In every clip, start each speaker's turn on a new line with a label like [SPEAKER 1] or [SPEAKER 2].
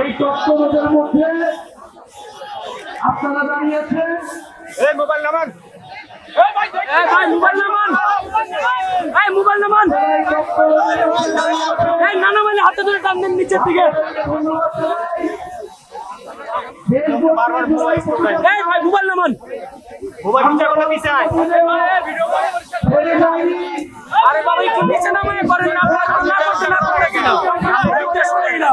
[SPEAKER 1] এই তত্ত্ববোধের মধ্যে আপনারা দাঁড়িয়েছেন
[SPEAKER 2] এই মোবাইল নামান।
[SPEAKER 3] ভাই মোবাইল নামান। এই মোবাইল নামান।
[SPEAKER 1] এই
[SPEAKER 3] নানা মানে হাতে ধরে টান দেন নিচের দিকে। এই ভাই মোবাইল নামান।
[SPEAKER 2] মোবাইল
[SPEAKER 3] আরে বাবা একটু নিচে নামায় করেন না আপনারা না করতে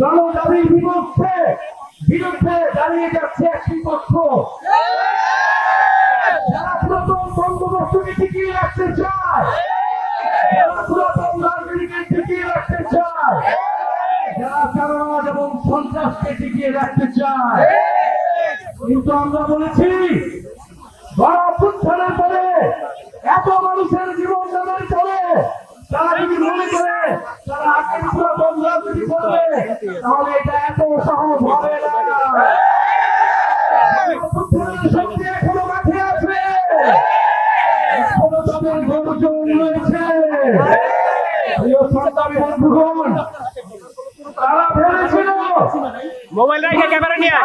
[SPEAKER 1] জনদাবির বিরুদ্ধে বিরুদ্ধে দাঁড়িয়ে যাচ্ছে একটি পক্ষ। যারা পুরাতন বন্দোবস্তকে টিকিয়ে রাখতে চায়, যারা পুরাতন রাজনীতিকে টিকিয়ে রাখতে চায়, যারা চারাবাজ এবং সন্ত্রাসকে টিকিয়ে রাখতে চায়। কিন্তু আমরা বলেছি, গণঅভ্যুত্থানের পরে এত মানুষের জীবন দানের পরে তারা যদি মনে করে? তারা আগের পুরাতন রাজনীতি করবে তাহলে এটা এত সহজ হবে না। শক্তি এখনও মাঠে আছে এখনও তাদের গর্জন রয়েছে। সন্তান বন্ধুগণ তারা ভেবেছিল
[SPEAKER 2] মোবাইল রেখে ক্যামেরা নিয়ে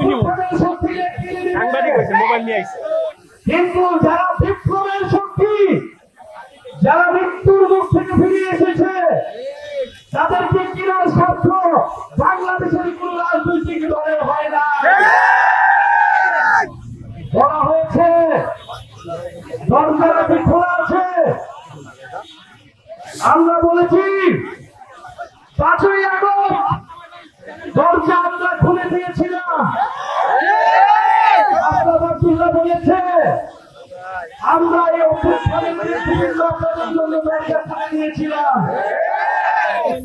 [SPEAKER 3] নিও
[SPEAKER 2] সাংবাদিক হয়েছে মোবাইল নিয়ে আইছে।
[SPEAKER 1] কিন্তু যারা বিপ্লবের শক্তি যারা মৃত্যুর মুখ থেকে ফিরে এসেছে তাদেরকে কিনার স্বার্থ বাংলাদেশের কোন রাজনৈতিক দলের হয় না। বলা হয়েছে দরজাটা খোলা আছে। আমরা বলেছি পাঁচই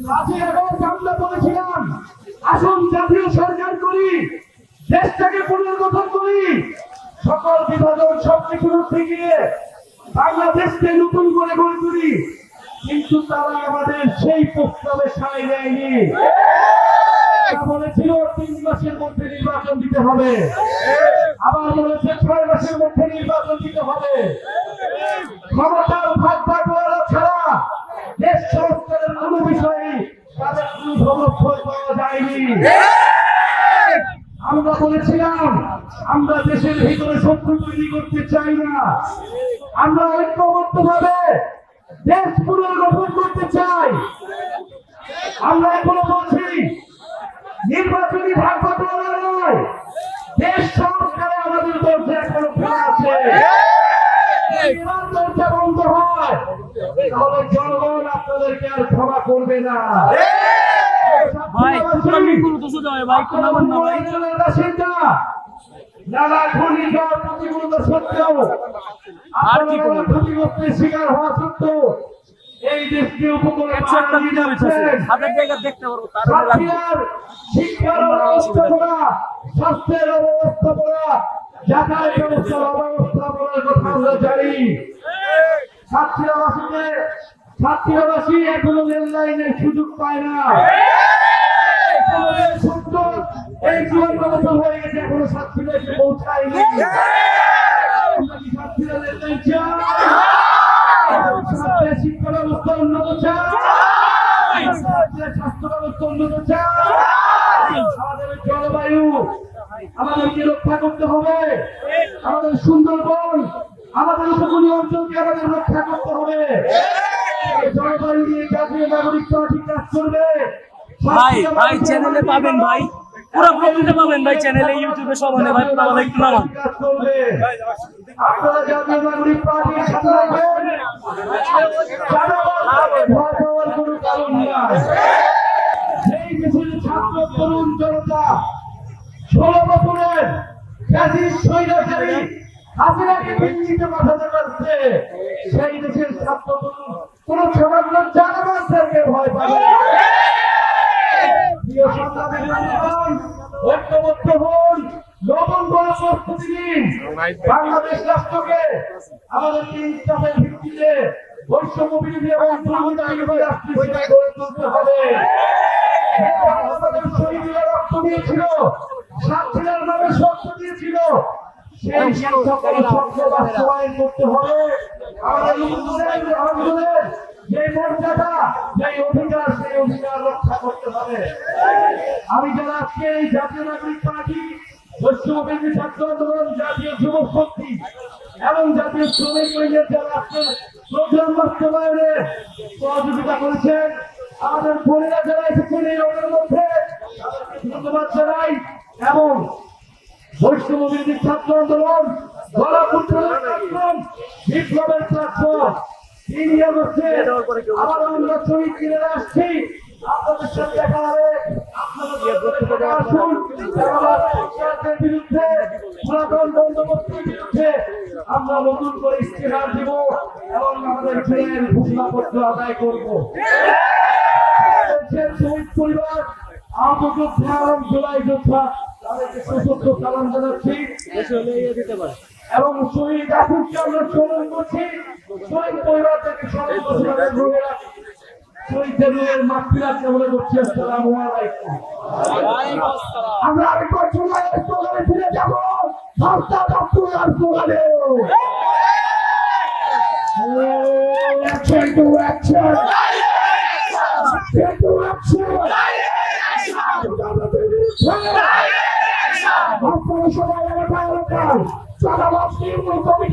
[SPEAKER 1] পাঁচই আগস্ট আমরা বলেছিলাম করি দেশটাকে পুনর্গঠন করি সকল বিভাজন সব কিছু গিয়ে বাংলাদেশকে নতুন করে গড়ে তুলি কিন্তু তারা আমাদের সেই প্রস্তাবে সাই দেয়নি বলেছিল তিন মাসের মধ্যে নির্বাচন দিতে হবে আবার বলেছে ছয় মাসের মধ্যে নির্বাচন দিতে হবে। ক্ষমতার ভাগ বাটোয়ারা ছাড়া দেশ সংস্কারের কোনো বিষয়ে তাদের কোনো সমর্থন পাওয়া যায়নি আমরা বলেছিলাম, আমরা দেশের ভিতরে শত্রু তৈরি করতে চাই না। আমরা ঐক্যবদ্ধ ভাবে দেশ পুনর্গঠন করতে চাই। আমরা এখনও বলছি, নির্বাচনী ভাগ বাটোয়ারা নয় দেশ সংস্কারে আমাদের দরজা এখনও খোলা আছে। দরজা বন্ধ হয়, তাহলে জনগণ আপনাদেরকে আর ক্ষমা করবে না।
[SPEAKER 3] ভাই কুকুর তো সোজা হয় ভাই একটু নামান না ভাই
[SPEAKER 1] নানা ঘূর্ণিঝড় প্রতিকূলতা সত্ত্বেও
[SPEAKER 3] আর কি?
[SPEAKER 1] আপনারা ক্ষতিগ্রস্তের শিকার হওয়া সত্ত্বেও এই দেশকে উপকূলে দিচ্ছেন।
[SPEAKER 3] জায়গা দেখতে পারব তার
[SPEAKER 1] শিক্ষার অব্যবস্থাপনা স্বাস্থ্যের অব্যবস্থাপনা যাতায়াত ব্যবস্থার অব্যবস্থাপনার কথা আমরা জানি ছাত্রীরাবাসীতে ছাত্রীরাবাসী এখনও রেল লাইনের সুযোগ পায় না এই জীবন ব্যবস্থা হয়ে গেছে এখনও ছাত্রীরা এসে পৌঁছায়নি। চাই? ছাত্রের শিক্ষা ব্যবস্থা উন্নত চাই? স্বাস্থ্য ব্যবস্থা উন্নত চাই? আমাদের জলবায়ু আমাদেরকে রক্ষা করতে হবে। আমাদের সুন্দরবন আমাদের উপকূলীয় অঞ্চলকে আমাদের রক্ষা করতে হবে। জলবায়ু নিয়ে জাতীয় নাগরিক পার্টি কাজ করবে।
[SPEAKER 3] ভাই ভাই চ্যানেলে পাবেন ভাই। পুরো প্রতিটা পাবেন ভাই চ্যানেলে ইউটিউবে সমানে ভাই ভাই একটু নামান।
[SPEAKER 1] ছাত্র তরুণ জনতা, ষোলো বছরের পারছে। সেই দেশের ছাত্র কোন সামান্য জানাবাসদেরকে ভয় পাবে না। প্রিয় সংগ্রামী বন্ধুগণ, ঐক্যবদ্ধ হন নতুন করে প্রস্তুতি নিন। বাংলাদেশ রাষ্ট্রকে আমাদের তিন চাপের ভিত্তিতে বৈষম্য বিরোধী এবং রাষ্ট্র হিসেবে গড়ে তুলতে হবে। শহীদরা রক্ত দিয়েছিল সাক্ষীরার নামে শক্ত দিয়েছিল। সেই সকল স্বপ্ন বাস্তবায়ন করতে হবে। আমাদের আন্দোলনের যে মর্যাদা, যে অধিকার, সেই অধিকার রক্ষা করতে হবে। আমি যারা আজকে এই জাতীয় নাগরিক পার্টি পশ্চিমবঙ্গের ছাত্র আন্দোলন, জাতীয় যুব শক্তি এবং জাতীয় শ্রমিক লীগের যারা আজকে প্রোগ্রাম বাস্তবায়নে সহযোগিতা করেছেন, আমাদের বোনেরা যারা এসেছেন এই রোগের মধ্যে ধন্যবাদ জানাই এবং বৈষ্ণব ছাত্র আন্দোলন প্ল্যাটফর্ম বিপ্লবের প্ল্যাটফর্ম তিন আগস্টে আবার আমরা শহীদ ফিরে আসছি। আপনাদের সাথে দেখা হবে। আমরা নতুন করে ইস্তেহার দিব এবং আমাদের জেলের ঘোষণাপত্র আদায় করব। শহীদ পরিবার যোদ্ধা জুলাই যোদ্ধা এবং শহীদ আকুলকে আমরা স্মরণ করছি। শহীদ পরিবার থেকে আমরা!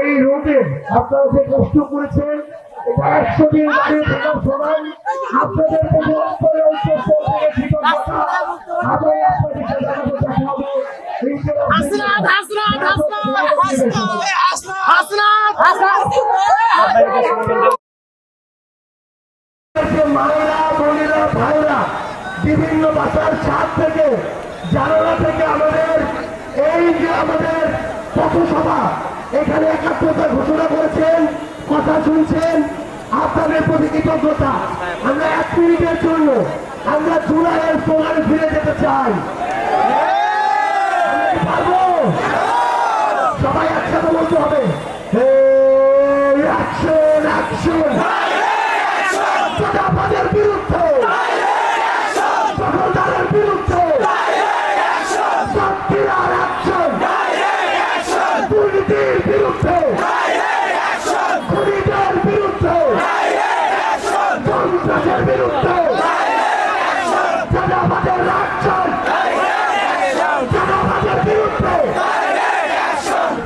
[SPEAKER 1] এই রোদে আপনারা যে কষ্ট করেছেন এটা একশো দিন দাঁড়িয়ে থাকার সময়। আপনাদের প্রতি অন্তরে ঐক্য থেকে কৃতজ্ঞতা আবার আপনাদেরকে জানাতে দেখা হবে।
[SPEAKER 4] হাসনাত হাসনাত হাসনাত হাসনাত
[SPEAKER 1] যে মায়েরা বোনেরা ভাইরা বিভিন্ন বাসার ছাদ থেকে জানালা থেকে আমাদের এই যে আমাদের পথসভা এখানে একাত্মতা ঘোষণা করেছেন, কথা শুনছেন, আপনাদের প্রতি কৃতজ্ঞতা। আমরা এক মিনিটের জন্য আমরা জুলাইয়ের সোনারে ফিরে যেতে চাই। সবাই একসাথে বলতে হবে অ্যাকশন অ্যাকশন আমাদের বিরুদ্ধে দখলদারের বিরুদ্ধে শক্তিরার অ্যাকশন দুর্নীতির বিরুদ্ধে খুনিদের বিরুদ্ধে সন্ত্রাসের বিরুদ্ধে আমাদের অ্যাকশন আমাদের বিরুদ্ধে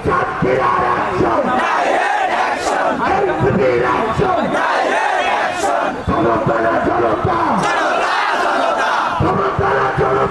[SPEAKER 1] শক্তিরার অ্যাকশন এনসিপির অ্যাকশন জনতা না জনতা জনতা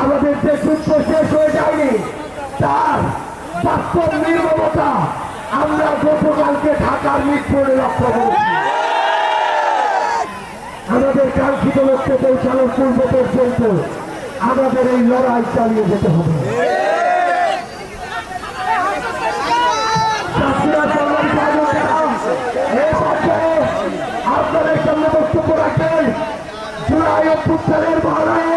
[SPEAKER 1] আমাদের যে যুদ্ধ শেষ হয়ে যায়নি, তার বাস্তব নির্মমতা আমরা গতকালকে ঢাকার মিটপুরে লক্ষ্য করেছি। আমাদের কাঙ্ক্ষিত লক্ষ্যে পৌঁছানোর পূর্ব পর্যন্ত আমাদের এই লড়াই চালিয়ে যেতে হবে। আপনাদের সামনে বক্তব্য রাখেন জুলাই অভ্যুত্থানের মহানায়ক